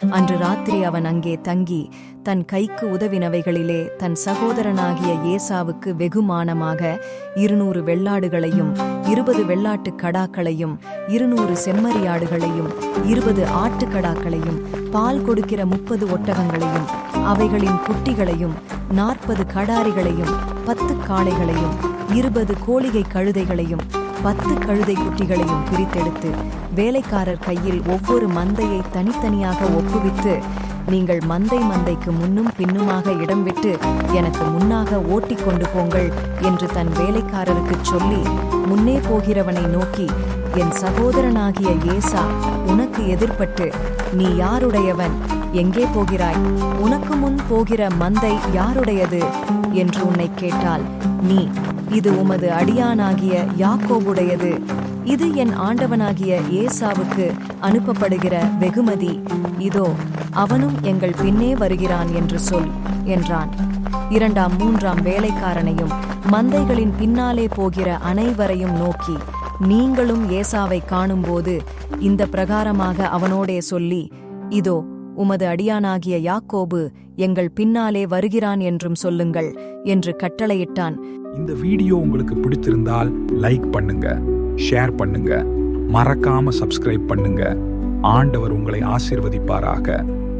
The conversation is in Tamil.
அன்று ராத்திரி அவன் அங்கே தங்கி தன் கைக்கு உதவினவைகளிலே தன் சகோதரனாகிய ஏசாவுக்கு வெகுமானமாக இருநூறு வெள்ளாடுகளையும் இருபது வெள்ளாட்டுக் கடாக்களையும் இருநூறு செம்மறியாடுகளையும் இருபது ஆட்டுக்கடாக்களையும் பால் கொடுக்கிற முப்பது ஒட்டகங்களையும் அவைகளின் குட்டிகளையும் நாற்பது கடாரிகளையும் பத்து காளைகளையும் இருபது கோழிகை கழுதைகளையும் பத்து கழுதை குட்டிகளையும் பிரித்தெடுத்து வேலைக்காரர் கையில் ஒவ்வொரு மந்தையை தனித்தனியாக ஒப்புவித்து நீங்கள் மந்தை மந்தைக்கு முன்னும் பின்னுமாக இடம் விட்டு எனக்கு முன்னாக ஓட்டிக் கொண்டு போங்கள் என்று தன் வேலைக்காரருக்குச் சொல்லி முன்னே போகிறவனை நோக்கி என் சகோதரனாகிய ஏசா உனக்கு எதிர்ப்பட்டு நீ யாருடையவன்? எங்கே போகிறாய்? உனக்கு முன் போகிற மந்தை யாருடையது? என்று உன்னை கேட்டால் நீ இது உமது அடியானாகிய யாக்கோபுடையது. இது என் ஆண்டவனாகிய ஏசாவுக்கு அனுப்பப்படுகிற வெகுமதி. இதோ அவனும் எங்கள் பின்னே வருகிறான் என்று சொல் என்றான். இரண்டாம் மூன்றாம் வேலைக்காரனையும் மந்தைகளின் பின்னாலே போகிற அனைவரையும் நோக்கி நீங்களும் ஏசாவை காணும்போது இந்த பிரகாரமாக அவனோடே சொல்லி இதோ உமது அடியானாகிய யாக்கோபு எங்கள் பின்னாலே வருகிறான் என்றும் சொல்லுங்கள் என்று கட்டளையிட்டான். இந்த வீடியோ உங்களுக்கு பிடித்திருந்தால் லைக் பண்ணுங்க ஷேர் பண்ணுங்க மறக்காம சப்ஸ்கிரைப் பண்ணுங்க. ஆண்டவர் உங்களை ஆசீர்வதிப்பாராக.